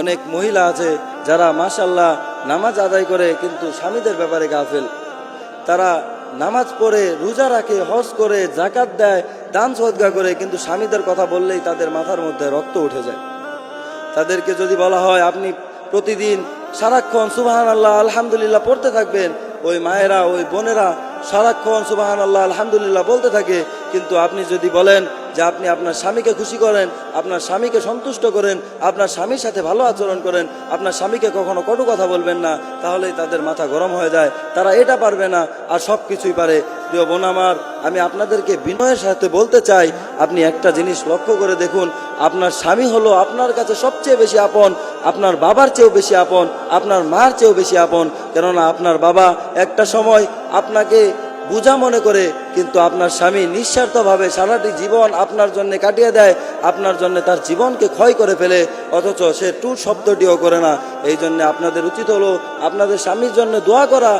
অনেক মহিলা আছে যারা মাসাল্লাহ নামাজ আদায় করে, কিন্তু স্বামীদের ব্যাপারে গাফেল। তারা নামাজ পড়ে, রোজা রাখে, হজ করে জাকাত দেয়, দান সদগা করে, কিন্তু স্বামীদের কথা বললেই তাদের মাথার মধ্যে রক্ত উঠে যায়। তাদেরকে যদি বলা হয়, আপনি প্রতিদিন সারাক্ষণ সুবাহান আল্লাহ আলহামদুলিল্লাহ পড়তে থাকবেন, ওই মায়েরা, ওই বোনেরা সারাক্ষণ সুবাহান আল্লাহ আলহামদুলিল্লাহ বলতে থাকে কিন্তু আপনি যদি বলেন যে আপনি আপনার স্বামীকে খুশি করেন, আপনার স্বামীকে সন্তুষ্ট করেন, আপনার স্বামীর সাথে ভালো আচরণ করেন, আপনার স্বামীকে কখনো কটু কথা বলবেন না, তাহলেই তাদের মাথা গরম হয়ে যায়। তারা এটা পারবে না আর সব কিছুই পারে। প্রিয় বোন আমার, আমি আপনাদেরকে বিনয়ের সাথে বলতে চাই, আপনি একটা জিনিস লক্ষ্য করে দেখুন, আপনার স্বামী হলো আপনার কাছে সবচেয়ে বেশি আপন, আপনার বাবার চেয়েও বেশি আপন, আপনার মার চেয়েও বেশি আপন, কেননা আপনার বাবা একটা সময় আপনাকে বোঝা মনে করে, কিন্তু আপনার স্বামী নিঃস্বার্থভাবে সারাটি জীবন আপনার জন্য কাটিয়ে দেয়, আপনার জন্য তার জীবনকে ক্ষয় করে ফেলে, অথচ সে টু শব্দটিও করে না। এই জন্য আপনাদের উচিত হলো আপনাদের স্বামীর জন্য দোয়া করা।